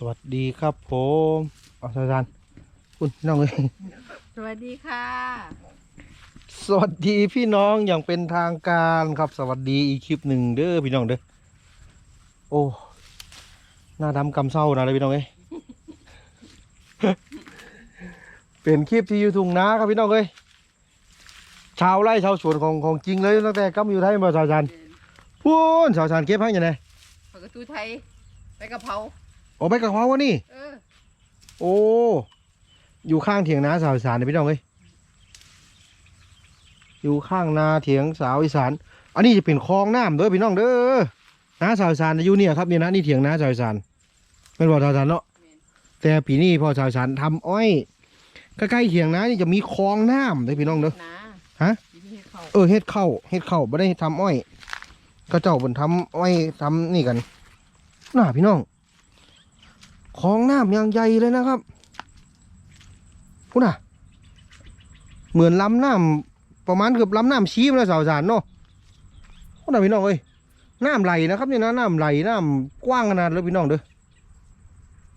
สวัสดีครับผมเอาอาจารย์คุณพี่น้องเลยสวัสดีค่ะ สวัสดีพี่น้องอย่างเป็นทางการครับ สวัสดีอีกคลิปหนึ่งเด้อพี่น้องเด้อโอ้หน้าดำกำเศร้านะเลยพี่น้องเอ้ยเป็นคลิปที่อยู่ทุ่งนาครับพี่น้องเอ้ยชาวไร่ชาวสวนของของจริงเลยตั้งแต่กำอยู่ไทยมาสาวชันพูนสาวชันเก็บให้ยังไงผักกระตูไทยไปกะเพรา โอ้ไปกับเขาวะนี่ เออโอ้ อยู่ข้างเถียงนาสาวอีสานนะพี่น้องเอ้ยอยู่ข้างนาเถียงสาวอีสาน อันนี้จะเป็นคลองน้ำเด้อพี่น้องเด้อนาสาวอีสานอยู่เนี่ยครับเนี่ยนะนี่เถียงนาสาวอีสานเป็นบ่อสาวอีสานเนาะแต่ปีนี้พอสาวอีสานทำอ้อยใกล้ๆเถียงนานี่จะมีคลองน้ำเด้อพี่น้องเด้อ นะฮะ กินให้เขาเออเฮ็ดเข้าวเฮ็ดเข้าวไม่ได้ทำอ้อยก็เจ้าบนทำอ้อยทำนี่กันน่าพี่น้อง คลองน้ำยังใหญ่เลยนะครับพูดน่ะ เหมือนลำน้ำประมาณเกือบลำน้ำชี้มาแล้วสาวสารเนาะพูดน่ะพี่น้องเอ้ยน้ำไหลนะครับเนี่ยนะน้ำไหลน้ำกว้างขนาดเลยพี่น้องเด้อ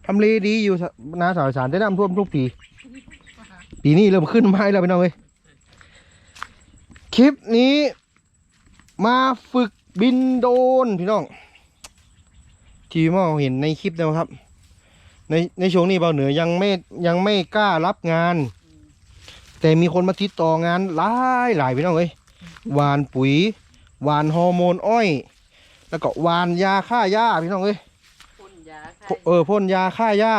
ทำเลดีอยู่นาสาวสารได้น้ำท่วมทุกปี ปีนี้เริ่มขึ้นมาให้แล้วพี่น้องเอ้ยคลิปนี้ มาฝึกบินโดรนพี่น้องที่มองเห็นในคลิปนะครับ ในในช่วงนี้เบาเหนือยังไม่ยังไม่กล้ารับงาน แต่มีคนมาติดต่องานหลายหลายพี่น้องเอ้ยหวานปุ๋ยหวานฮอร์โมนอ้อย แล้วก็หวานยาฆ่าหญ้าพี่น้องเอ้ยพ่นยาพเออพ่นยาฆ่าหญ้า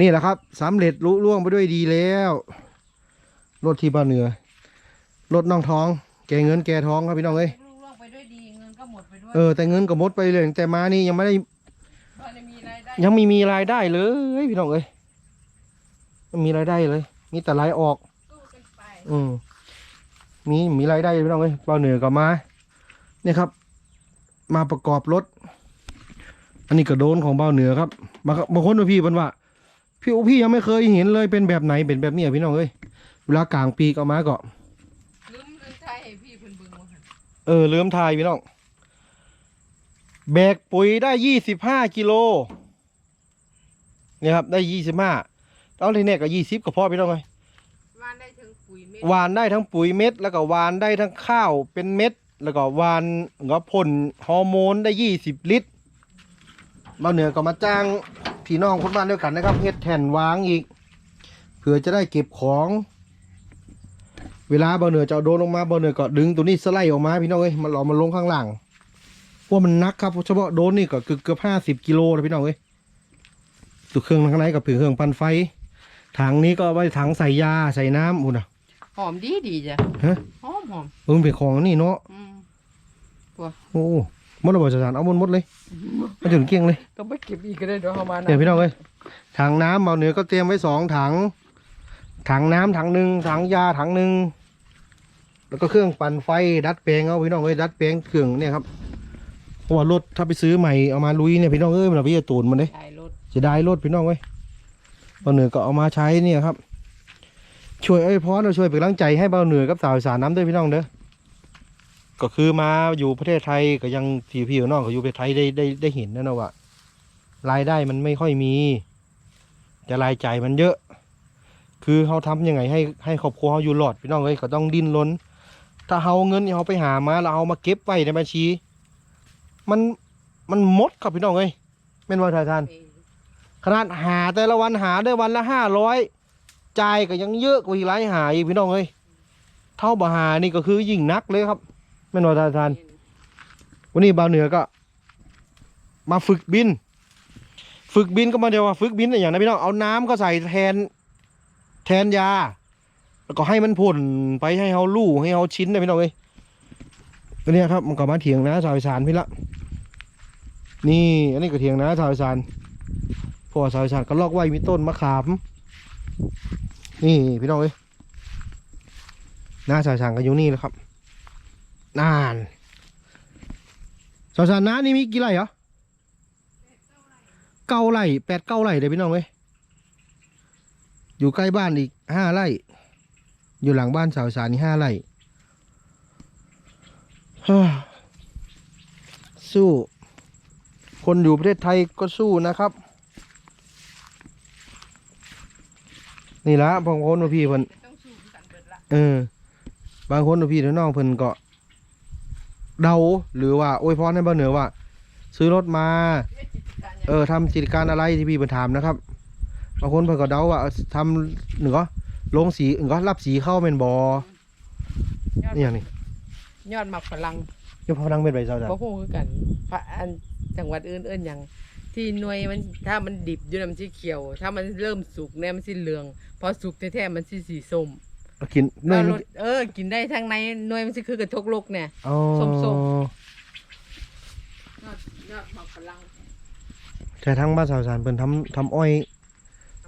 นี่แหละครับสำเร็จลุล่วงไปด้วยดีแล้วรถที่บ้านเหนือรถน้องท้อง แกเงินแกท้องครับพี่น้องเอ้ยลูกล่วงไปด้วยดีเงินก็หมดไปด้วยเออแต่เงินก็หมดไปเลยตั้งแต่มานี่ยังไม่ได้ก็เลยมีรา ยได้ยังไม่มีรายได้เลยพี่น้องเอ้ยไม่มีรายได้เลย มีแต่รายออกสู้กันไปอืมมีมีรายได้พี่น้องเอ้ยบ้านเหนือก็มาเนี่ยครับ มาประกอบรถ อันนี้ก็โดนของเบาเหนือครับบางบางคนว่าพี่เป็นว่า พี่อุ๊พี่ยังไม่เคยเห็นเลยเป็นแบบไหนเป็นแบบเนี้ยพี่น้องเอ้ยเวลากลางปีก็มาก็ลืมลืมไทยให้พี่เพิ่นเบิ่งว่าหั่นเออเริ่มทายพี่น้องแบกปุ๋ยได้ยี่สิบห้ากิโล เนี่ยครับได้ยี่สิบห้าตอนที่เนี่ยก็ยี่สิบก็พอพี่น้องเลยวานได้ถึงปุ๋ยเม็ดหวานได้ทั้งปุ๋ยเม็ด แล้วก็หวานได้ทั้งข้าวเป็นเม็ด แล้วก็หวานก็พ่นฮอร์โมนได้ยี่สิบลิตรเราเหนือก็มาจ้างพี่น้องคนบ้านเดียวกันนะครับเฮ็ดแท่นวางอีกเผื่อจะได้เก็บของ เวลาเบาเหนือจะเอาโดรนลงมาเบาเหนือก็ดึงตัวนี้สไลด์ออกมาพี่น้องเอ้ยมันหลอมมันลงข้างล่างเพราะมันหนักครับเฉพาะโดรนนี่ก็เกือบเกือบห้าสิบกิโลเลยพี่น้องเอ้ย ตัวเครื่องข้างในกับเครื่องปั่นไฟ ถังนี้ก็เอาไว้ถังใส่ยาใส่น้ำอุ่นอะ หอมดีดีจ้ะฮะ หอมหอมเออมันเป็นของนี่เนาะ อืมโอ้หมดระเบิดสถานเอาหมดหมดเลยมาถึงเกลี้ยงเลย ต้องไปเก็บอีกก็ได้เดี๋ยวเอามานะเดี๋ยวพี่น้องเอ้ยถังน้ำเบาเหนือก็เตรียมไว้สองถัง ถังน้ำถังหนึ่งถังยาถังหนึ่งแล้วก็เครื่องปั่นไฟดัดแปลงเอาพี่น้องเอ้ยดัดแปลงเครื่องเนี่ยครับเพราะว่ารถถ้าไปซื้อใหม่เอามาลุยเนี่ยพี่น้องเอ้ยมันเอาไปจะตูนมันเลยถ่าย จะได้รถพี่น้องเว้ยเบาเหนือก็เอามาใช้เนี่ยครับ ช่วยเอ้ยพอเราช่วยเป็นกำลังใจให้เบาเหนือกับสาวสานน้ำด้วยพี่น้องเด้อก็คือมาอยู่ประเทศไทยก็ยังพี่พี่น้องก็อยู่ประเทศไทยได้ได้ได้เห็นนะนะว่ารายได้มันไม่ค่อยมี แต่รายจ่ายมันเยอะ คือเขาทำยังไงให้ให้ครอบครัวเขาอยู่รอดพี่น้องเอ้ยก็ต้องดิ้นรนถ้าเขาเอาเงินเขาไปหามาแล้วเอามาเก็บไว้ในบัญชี มันมันมดครับพี่น้องเอ้ยเป็นว่าทายทาน ขนาดหาแต่ละวันหาได้วันละห้าร้อยจ่ายก็ยังเยอะกว่าอีกหลายหาอีกพี่น้องเอ้ยเท่าบ่หานี่ก็คือยิ่งนักเลยครับแม่นว่าทานทานวันนี้บ่าวเหนือก็ มาฝึกบิน ฝึกบินก็มาเดียวว่าฝึกบินอะไรอย่างนะพี่น้องเอาน้ำก็ใส่แทน แทนยา แล้วก็ให้มันพ่นไปให้เขาลู่ให้เขาชิ้นนะพี่น้องเอ้ยตัวนี้ครับมันก็มาเถียงนะสาวอีสานพี่ละนี่ อันนี้ก็เถียงนะสาวอีสาน อสาวอีสานก็ลอกไว้มีต้นมะขาม นี่พี่น้องเอ้ยหน้าสาวอีสานก็อยู่นี่แหละครับนานสาวอีสานน้านี่มีกี่ไร่เหรอเก้าไร่แปดเก้าไร่เลยพี่น้องเอ้ยอยู่ใกล้บ้านอีกห้าไร่ อยู่หลังบ้านสาวอีสานนี่ห้าไร่สู้ คนอยู่ประเทศไทยก็สู้นะครับ นี่ละบางคนว่าพี่เพิ่นต้องสู้กันเบิดละเออ บางคนว่าพี่น้องเพิ่นก็เดาหรือว่าอวยพรให้บ่เหนือว่า ซื้อรถมาเฮ็ดกิจการหยังเออทำกิจการอะไรที่พี่เพิ่นถามนะครับบางคนเพิ่นก็เดาว่าเอาทำหนึ่งก็ลงสีหนึ่งก็รับสีเข้าเป็นบอยอดนี่อย่างนี้ยอดหมักฝรั่งยกพลังเป็นใบเจ้าจ้ะบ่ฮู้คือกันพระอันจังหวัดอื่นเอิ้นหยัง ที่หน่วยมันถ้ามันดิบอยู่น่ะมันสิเขียว ถ้ามันเริ่มสุกเนี่ยมันสิเหลือง พอสุกแท้ๆมันสิสีส้มเอากินเนยเอารสเออ กินได้ทั้งในหน่วยมันสิคือกระทกโลกเนี่ย อ๋อส้ม ยอดยอดหมักฝรั่งแต่ทั้งบ้านสาวสารเพิ่นทำทำอ้อย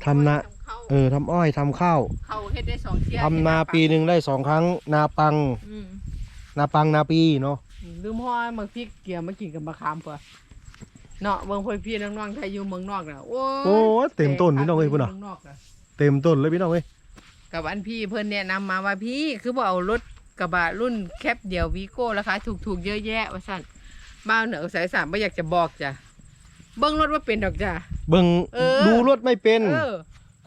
ทำนาข้าวเออทำอ้อยทำข้าวข้าวเฮ็ดได้สองเที่ยทำนาปีหนึ่งได้สองครั้ง นาปัง อืมนาปังนาปีเนาะลืมห่อเมืองพริกเกียวมากินกับมะขามป่ะ เนาะเมืองพ่อพี่น้องๆไทยอยู่เมืองนอกน่ะโอ้ยโอ้ยเต็มต้นพี่น้องเอ้ยพุ่นน่ะ มืงนอกน่ะ เต็มต้นเลยพี่น้องเอ้ยกับอันพี่เพิ่นแนะนำมาว่าพี่คือบ่เอารถกระบะรุ่นแคปเดียววีโก้ราคาถูกๆเยอะแยะว่าซั่นบ้านเหนือสายสามบ่อยากจะบอกจ้ะเบิ่งรถว่าเป็นดอกจ้ะ เบิ่งเออ ดูรถไม่เป็น เออ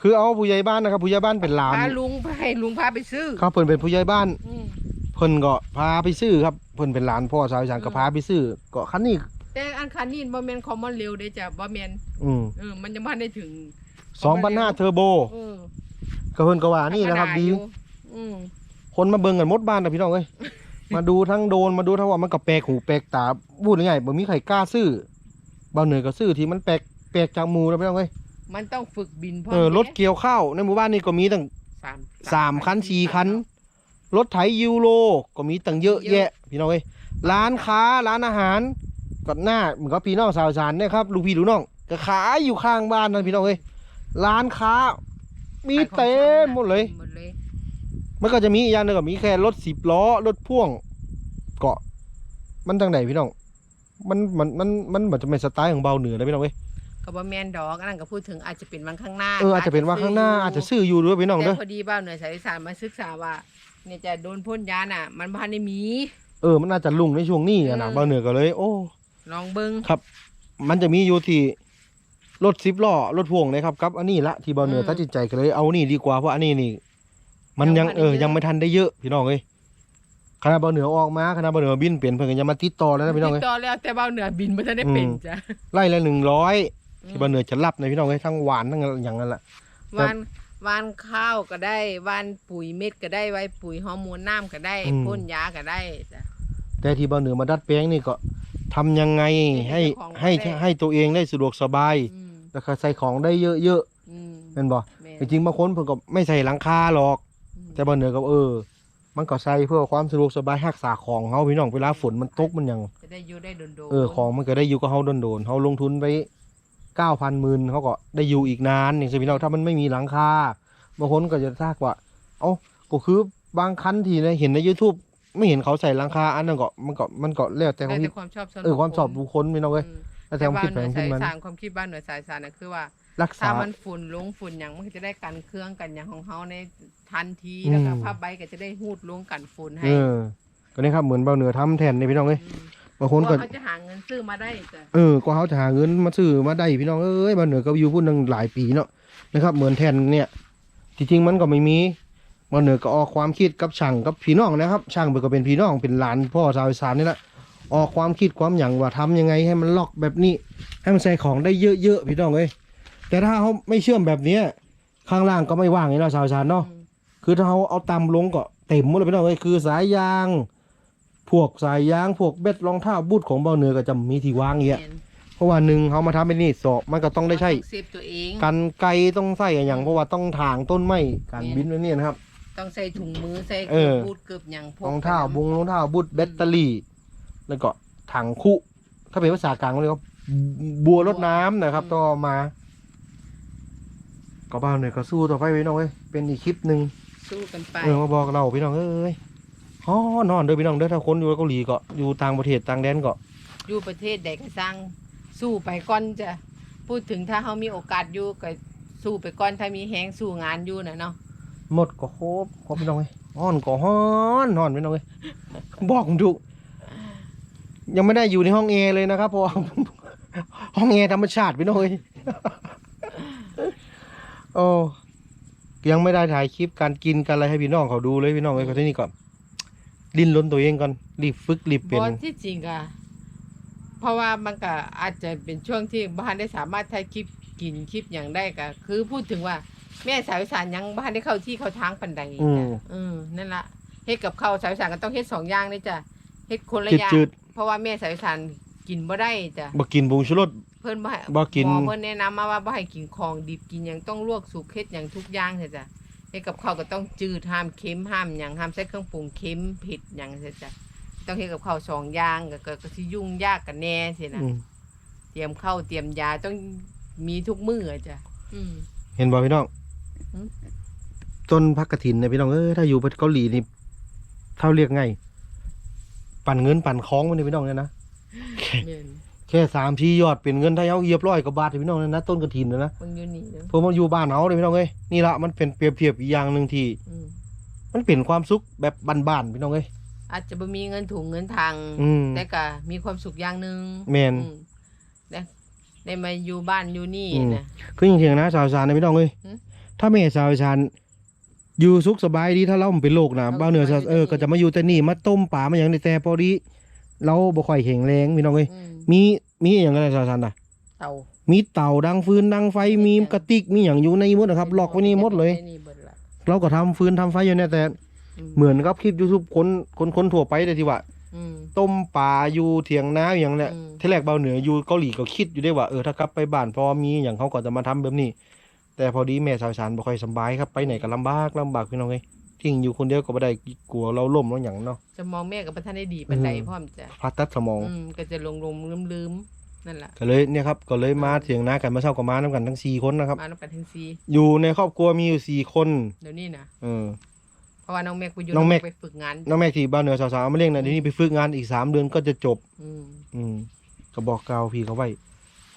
คือเอาผู้ใหญ่บ้านนะครับ ผู้ใหญ่บ้านเป็นหลานพาลุงไปให้ลุงพาไปซื้อครับเพิ่นเป็นผู้ใหญ่บ้าน อืม เพิ่นก็พาไปซื้อครับเพิ่นเป็นหลานพ่อสาวอีสานก็อืม พาไปซื้อก็คันนี้ แต่อันคันนี้บ่แม่นคอมมอนเร็วเด้จ้ะบ่แม่นอืมเออมันยังบ่ทันได้ถึง2,500เทอร์โบเออก็เพิ่นก็ว่านี่นะครับธมดีอยู่อืมคนมาเบิ่งกันหมดบ้านนะพี่น้องเอ้ยมาดูทั้งโดนมาดูทั้งว่ามันก็แปลกหูแปลกตาพูดง่ายๆบ่มีใครกล้าซื้อเบาเหนือก็ซื้อที่มันแปลกแปลกจากหมู่นะพี่น้องเอ้ยมันต้องฝึกบินพร้อมเออรถด้เกี่ยวข้าวในหมู่บ้านนี่ก็มีตั้งสามสามคันสี่คันรถไถยูโรก็มีตั้งเยอะเยอะแยะ พี่น้องเอ้ยร้านค้าร้านอาหาร ก็หน้าเหมือนกับพี่น้องสาวสารเนี่ยครับลูกพี่ลูกน้องก็ขายอยู่ข้างบ้านนะพี่น้องเอ้ยร้านค้า มีเต็มหมดเลย หมดเลย มันก็จะมีอีกอย่างหนึงก็มีแค่รถสิบล้อรถพ่วง เกาะ มันทางไหนพี่น้อง มันมันมันมันเหมือนจะเป็นสไตล์ของเบาเหนือนะพี่น้องเว้ยก็บ่แม่นดอกอันนั้นก็พูดถึงอาจจะเป็นวันข้างหน้าเอออาจจะเป็นว่าข้างหน้าอาจจะซื้ออยู่ด้วยพี่น้องแต่เด้อพอดีบ้านหน่วยสายอีสานมาศึกษาว่า เนี่ยจะโดนพ่นยาน่ะ มันบ่ทันได้มี เออมันน่าจะลุ่งในช่วงนี้อะนะเออเบาเหนือก็เลย โอ้ ลองเบิ่งมันจะมีอยู่ที่รถสิบล้อรถพ่วงนะครับกับ อันนี้ละที่เบาเหนืออืมตัดสินใจก็เลยเอานี่ดีกว่าเพราะอันนี้นี่ มันยัยังงเออไม่ทันได้เยอะยังไม่ทันได้เยอะพี่น้องเอ้ยคณะเบาเหนือออกมาคณะเบาเหนือบินเปลี่ยนเพิ่นก็ยังมาติดต่อแล้วนะพี่น้องติเอ้ดยต่อแล้วแต่เบ้าเหนือบินบ่ทันได้เป็นอืมจ้ะไล่ละหนึ่งร้อยที่เบาเหนือจะรับนะพี่น้องเอ้ยทั้งหวานทั้งอย่างนั้นแหละ วานวานข้าวก็ได้วานปุ๋ยเม็ดก็ได้ไว้ปุ๋ยฮอร์โมนน้ำก็ได้อืม พ่นยาก็ได้จ้ะแต่ที่บ้านเหนือมาดัดแปลงนี่ก็ ทำยังไงให้ให้ให้เจ้าของได้ให้ตัวเองได้สะดวกสบายอืมแล้วก็ใส่ของได้เยอะอืมๆเป็นบ่แม่นจริงๆบางคนเพิ่นก็ไม่ใส่หลังคาหรอกอืมแต่บ้านเหนือก็เออ มันก็ใส่เพื่อความสะดวกสบายรักษาของเฮาพี่น้องเวลาฝนมันตกมันหยังจะได้อยู่ได้โดนๆเออของมันก็ได้อยู่กับเฮาโดนๆเฮาลงทุนไป9,000หมื่นเขาก็ได้อยู่อีกนานอย่างเช่นพี่น้องถ้ามันไม่มีหลังคาบางคนก็จะทากว่า เอ้าก็คือบางคันที่นะเห็นใน YouTube ไม่เห็นเขาใส่หลังคาอันนั้นก็มันก็มันก็แล้วแต่ความได้คิดแต่ความชอบส่วนเออความชอบบุบุคคลพี่น้องเอ้ย อืมแล้วแต่ความคิดแผนแต่ขึ้นบ้านหน่วยมันสายสารความคิดบ้านหน่วยสายสารน่ะคือว่า รักถ้าษามันฝุ่นลงฝุ่นอย่างมันก็จะได้กันเครื่องกันอย่างของเขาในทันทีอืมแล้วก็ผ้าใบก็จะได้หูดลงกันฝุ่นให้เออก็นี่ครับเหมือนเบาเหนือทำแทนนี่พี่น้องเอ้ยมบางคนก็เพราะเขาจะหาเงินซื้อมาได้จ้ะเออ ก็เขาจะหาเงินมาซื้อมาได้พี่น้องเอ้ยเบาเหนือก็อยู่พูดตั้งหลายปีเนาะนะครับ เหมือนแทนเนี่ย ที่จริงมันก็ไม่มี เบาเหนือก็ออกความคิดกับช่างกับพี่น้องนะครับ ช่างเปิดก็เป็นพี่น้องเป็นหลานพ่อชาวอีสานนี่แหละออกความคิดความอย่างว่าทำยังไงให้มันล็อกแบบนี้ ให้มันใส่ของได้เยอะๆพี่น้องเอ้ยแต่ถ้าเขาไม่เชื่อมแบบเนี้ยข้างล่างก็ไม่ว่างนี่เนาะชาวอีสานเนาะอืมคือถ้าเขาเอาตำลงก็เต็มหมดเลยพี่น้องเอ้ยคือสายยาง พวกสายยางพวกเบ็ดรองเท้าบูทของเบาเหนือก็จะมีที่วางเงี้ยแม่นเพราะว่าหนึ่งเขามาทำเป็นนี่สอบมันก็ต้องได้ใช้ต้องเซฟตัวเองกันไกลต้องใส่อย่างเพราะว่าต้องถางต้นไม้การบินไว้เนี่ยนะครับ ต้องใส่ถุงมือใส่เออ บูดเกือบอย่างพกรองเท้าไปนำบุงรองเท้าบูทแบตเตอรี่ แล้วก็ถังคุถ้าเป็นภาษากลางเลยก็บัวรดน้ำนะครับต้องเอามา ก็เบาเหนือก็สู้ต่อไปพี่น้องเอ้ยเป็นอีกคลิปหนึ่งสู้กันไปเออมาบอกเราพี่น้องเอ้ยฮอนอนเด้อพี่น้องเด้อถ้าคนอยู่เกาหลีก็อยู่ต่างประเทศต่างแดนก็ อยู่ประเทศใดก็สร้างสู้ไปก่อนจะพูดถึงถ้าเขามีโอกาสอยู่ก็สู้ไปก่อนถ้ามีแฮงสู้งานอยู่นะเนาะ หมดก็คบครบพี่น้องเอ้ยฮอนก็ฮอนฮอนพี่น้องเอ้ยบอกถูยังไม่ได้อยู่ในห้องแอร์เลยนะครับเพราะว่าห้องแอร์ธรรมชาติพี่น้องเอ้ยโอ้ยังไม่ได้ถ่ายคลิปการกินการอะไรให้พี่น้องเขาดูเลยพี่น้องเอ้ยก็ที่นี่ก่อนดิ้นรนตัวเองก่อนรีบฝึกรีบเป็นที่จริงอะเพราะว่ามันก็อาจจะเป็นช่วงที่บ้านได้สามารถถ่ายคลิปกินคลิปอย่างได้ก็คือพูดถึงว่า แม่สาวอีสานยังบ้านได้เข้าที่เข้าทางปันใดอืม จ้ะอืมนั่นละเฮ็ดกับข้าวสาวอีสานก็ต้องเฮ็ดสองอย่างนี่จ้ะเฮ็ดคนละจืดอย่างจืดเพราะว่าแม่สาวอีสานกินบ่ได้จ้ะบ่กินผงชูรส เพิ่นบ่ให้บ่กิน หมอเพิ่นแนะนำมาว่าบ่ให้กินของดิบกินหยังต้องลวกสุกเฮ็ดหยังทุกอย่างเถอะจ้ะเฮ็ดกับข้าวก็ต้องจืดห้ามเค็มห้ามหยังห้ามใส่เครื่องปรุงเค็มเผ็ดหยังเถอะจ้ะต้องเฮ็ดกับข้าวสองอย่างก็ก็ก็สิยุ่งยากกันแน่สินะอืมเตรียมข้าวเตรียมยาต้องมีทุกมื้ออะจ้ะอืม เห็นบ่พี่น้องอืม ต้นพักกระถินเนี่ยพี่น้องเอ้ยถ้าอยู่ประเทศเกาหลีนี่เท่าเรียกไงปั่นเงินปั่นคล้องมันนี่พี่น้องเนี่ยนะแม่นแค่สามชียอดเป็นเงินไทยเอาเหยียบร้อยกว่าบาทเลยพี่น้องเนี่ยนะต้นกระถินนะนะเพิ่นอยู่นี่เด้อเพราะมันอยู่บ้านเฮาเลยพี่น้องเอ้ยนี่ละมันเป็นเปรียบเทียบอีกอย่างหนึ่งที่อืมมันเป็นความสุขแบบบ้านๆพี่น้องเอ้ยอาจจะบ่มีเงินถุงเงินทางอืมแต่ก็มีความสุขอย่างหนึงแม่นอืได้ได้มาอยู่บ้านอยู่นี่อืมนะคือจริงๆนะสาวสารนะพี่น้องเอ้ยหืม ถ้าแม่สาวสารอยู่สุขสบายดีถ้าเราเป็นโรคนะเราบ้านเหนือสบายดีเออก็จะมาอยู่แต่นี่มาต้มป่ามาอย่างนี้แต่พอดีเราบ่ค่อยแข็งแรงพี่น้องเอ้ยอืมมีมีอย่างไรสาวสารน่ะเตามีเต่าดังฟืนดังไฟมีมีกระติกมีอย่างอยู่ในหมดนะครับล็อกไว้นี่หมดเลยในนี่เบิดละเราก็ทำฟืนทำไฟอยู่เนี่ยแต่ เหมือนกับคลิปยูทูบคนคนคนทั่วไปเลยที่ว่าอืมต้มปลาอยู่เถียงนาอย่างเนี้ยอืมที่แรกเบาเหนืออยู่เกาหลีก็คิดอยู่ได้ว่าเออถ้ากลับไปบ้านพอมีอย่างเขาก็จะมาทำแบบนี้ แต่พอดีแม่สาวสารบ่ค่อยสำบายครับไปไหนก็ลำบากลำบากพี่น้องเอ้ยทิ้งอยู่คนเดียวก็บ่ได้กลัวเราล่มแล้วอย่างเนาะ จะมองแม่กับประธานได้ดีปันใดอืม พร้อมจะผ่าตัดสมอง อืมก็จะลงลงลืมลืมๆนั่นแหละก็เลยเนี่ยครับก็เลยมาเถียงนากันมาเช่ากับมานํกันทั้งสี่คนนะครับ มาน้ำกันถึงซีอยู่ในครอบครัวมีอยู่สี่คนเดี๋ยวนี้นะเออ เพราะว่าน้องแม็กไปอยู่น้องแม็ก ไปฝึกงานน้องแม่ที่บ้านเหนือสาวๆมาเลี้ยงนะเดี๋ยวนี้ไปฝึกงานอีกสามเดือนก็จะจบ อืมอืมก็บอกกล่าวพี่เขาไว้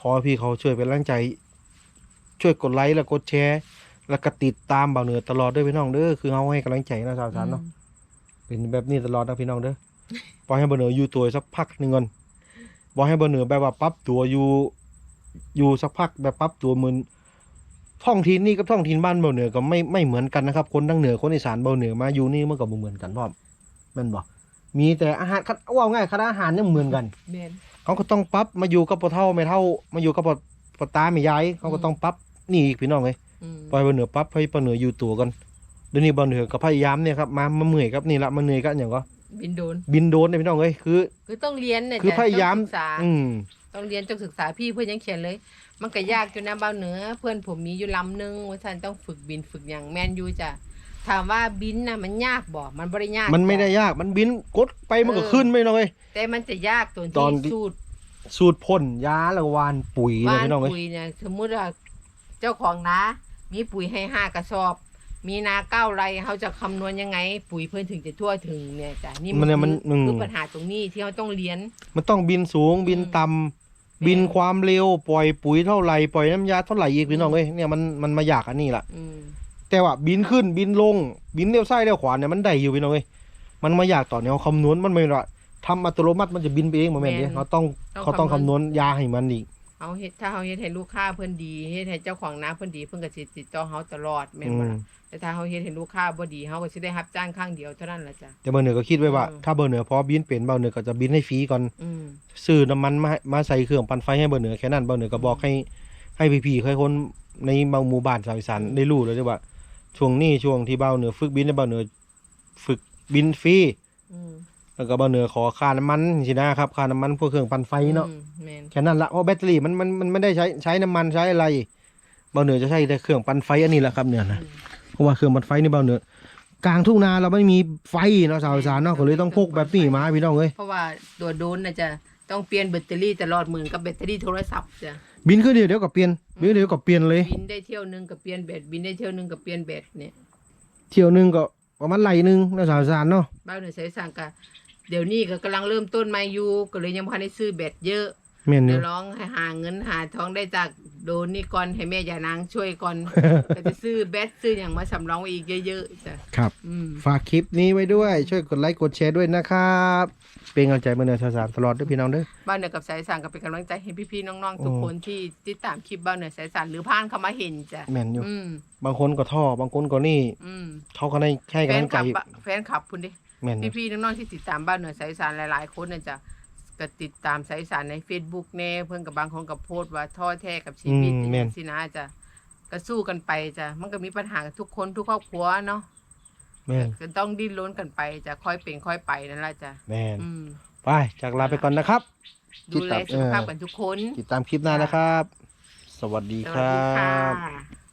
ขอให้พี่เขาช่วยเป็นแรงใจ ช่วยกดไลค์แล้วกดแชร์แล้วก็ติดตามบ่าวเหนือตลอดด้วยพี่น้องเด้อคือเขาให้กำลังใจนะสาวสารเนาะเป็นแบบนี้ตลอดนะพี่น้องเด้อปล่อยให้บ่าวเหนืออยู่ตัวสักพักหนึ่งก่อนบอกให้บ่าวเหนือแบบว่าปรับตัวอยู่อยู่สักพักแบบปรับตัวเหมือนท้องถิ่นนี่กับท้องถิ่นบ้านบ่าวเหนือก็ไม่ไม่เหมือนกันนะครับ คนทั้งเหนือคนอีสานบ่าวเหนือมาอยู่นี่มันก็บ่เหมือนกันพ่อมแม่นบ่มีแต่อาหารคัดว่าง่ายคัดอาหารเนี่ยเหมือนกันแม่นเขาก็ต้องปรับมาอยู่กับพ่อเท่าไม่เท่า มาอยู่กับพ่อพ่อตาไม่ยายเขาก็ต้องปรับ นี่อีกพี่น้องเลยอืมปล่อยบนเหนือปรับให้บนเหนืออยู่ตัวกันเดี๋ยวนี้บนเหนือก็พยายามเนี่ยครับมามาเมื่อยครับนี่ละมาเหนื่อยกันอย่างก็บินโดนบินโดรนเนี่ยพี่น้องเลยคือคือต้องเรียนเนี่ยคือจ้ะพยายามต้องศึกษาอืมต้องเรียนต้องศึกษาพี่เพื่อนยังเขียนเลย มันก็ยากอยู่นะเบาเหนือ เพื่อนผมมีอยู่ลำหนึงว่าท่านต้องฝึกบินฝึกอย่างแมนยูจ้ะถามว่าบินน่ะมันยากบ่ มันบ่ได้ยาก มันไม่ได้จ้ะยาก มันบินกดไปมันก็เออขึ้นไม่น้องเลยแต่มันจะยากตรงตอนที่ที่สูตรสูตรพ่นยาแล้ววานปุ๋ยเนี่ยว่านพี่น้องเลยปุ๋ยเนี่ยสมมุติว่า เจ้าของนามีปุ๋ยให้ห้ากระสอบ มีนาเก้าไร่เขาจะคำนวณยังไง ปุ๋ยเพื่อนถึงจะทั่วถึงเนี่ยจ้ะนี่มันเนี่ยมันคืออืม คือปัญหาตรงนี้ที่เขาต้องเรียน มันต้องบินสูงบินต่ำบินความเร็วปล่อยปุ๋ยเท่าไหร่ปล่อยน้ำยาเท่าไหร่อีกพี่น้องเลยเนี่ยมันมันมาอยากอันนี้ล่ะ อืมแต่ว่าบินขึ้นบินลงบินเลี้ยวซ้ายเลี้ยวขวาเนี่ยมันได้อยู่พี่น้องเอ้ยมันมาอยากต่อแนวคำนวณมันไม่ว่าทำอัตโนมัติมันจะบินไปเองมาแม่นเด้เขาต้องเขาต้องคำนวณยาให้มันอีก เอาเฮ็ดถ้าเขาเฮ็ดให้ลูกค้าเพิ่นดีเฮ็ดให้เจ้าของนาเพิ่นดีเพิ่นก็สิติดต่อเฮาตลอดแม่นอืบ่มล่ะแต่ถ้าเขาเฮ็ดให้ลูกค้าบ่ดีเฮาก็สิได้รับจ้างครั้งเดียวเท่านั้นล่ะจ้ะแต่เบอร์เหนือก็คิดไว้ว่าอืมถ้าเบอร์เหนือพอบินเป็นเบอร์เหนือก็จะบินให้ฟรีก่อนอืมซื้อน้ำมันมาให้มาใส่เครื่องปั่นไฟให้เบอร์เหนือแค่นั้นเบอร์เหนือก็บอกให้ให้พี่ๆเคยคนในบางหมู่บ้านชาวอีสานได้รู้เลยว่าช่วงนี้ช่วงที่เบาเหนือฝึกบินในเบาเหนือฝึกบินฟรีอืม แล้วก็เบาเหนือขอค่าน้ำมันสินะครับค่าน้ำมันพวกเครื่องปั่นไฟเนาะอืมแม่นแค่นั้นละเพราะแบตเตอรี่มันมันมันไม่ได้ใช้ใช้น้ำมันใช้อะไรเบาเหนือจะใช้แต่เครื่องปั่นไฟอันนี้แหละครับเนี่ยนะอืมเพราะว่าเครื่องปั่นไฟนี่เบาเหนือกลางทุ่งนาเราไม่มีไฟเนาะสาวอีสานเนาะก็เลยต้องพกแบบนี้มาพี่น้องเอ้ยเพราะว่าตัวโดนน่ะจะต้องเปลี่ยนแบตเตอรี่ตลอดเหมือนกับแบตเตอรี่โทรศัพท์จ้ะบินขึ้นเดียวเดี๋ยวก็เปลี่ยนบินเดี๋ยวก็เปลี่ยนเลยบินได้เที่ยวหนึงก็เปลี่ยนแบตบินได้เที่ยวหนึงก็เปลี่ยนแบตเนี่ยเที่ยวหนึงก็ประมาณไหลหนึงเนาะสาวอีสานเนาะบ้านเหนือสายสั่งก็ เดี๋ยวนี้ก็กำลังเริ่มต้นมาอยู่ก็เลยยังบ่ทันได้ซื้อแบตเยอะแม่นอเดี๋ยู่ยวร้องให้หาเงินหาทองได้จากโดนนี่ก่อนให้แม่ยานางช่วยก่อน ก็จะซื้อแบตซื้ออย่างมาสำรองไว้อีกเยอะๆจ้ะครับ อืม ฝากคลิปนี้ไว้ด้วย ช่วยกดไลค์กดแชร์ด้วยนะครับ เป็นกำลังใจเมื่อเนือสารตลอดด้วยพี่น้องเด้อบ้านเหนือกับสายสานก็เป็นกำลังใจให้พี่ๆน้องๆทุกโอ้คนที่ติดตามคลิปบ้านเหนือสายสานหรือผ่านเข้ามาเห็นจ้ะแม่นอยู่ อืมบางคนก็ท่อบางคนก็นี่อืมเขาก็ได้ให้แฟกำนลังคใจลับอะแฟนคลับคุณดิ แม่นอยู่พี่ๆน้องๆที่ติดตามบ้านเหนือสายสานหลาย ๆ คนน่ะจ้ะก็ติดตามสายสานใน Facebook แน่เพิ่นกับบางคนก็โพสต์ว่าท้อแท้กับชีวิตอืมอย่างแม่นี้นสินะจ้ะก็สู้กันไปจ้ะมันก็มีปัญหากับทุกคนทุกครอบครัวเนาะแม่นก็ต้องดิ้นรนกันไปจะค่อยเป็นค่อยไปนั่นแหละจ้ะแม่นอืม ไปจากลาไปก่อนนะครับ ดูแลติดตามสุขภาพเออกันทุกคน ติดตามคลิปหน้านะครับ สวัสดีสควัสรัดีค่บะ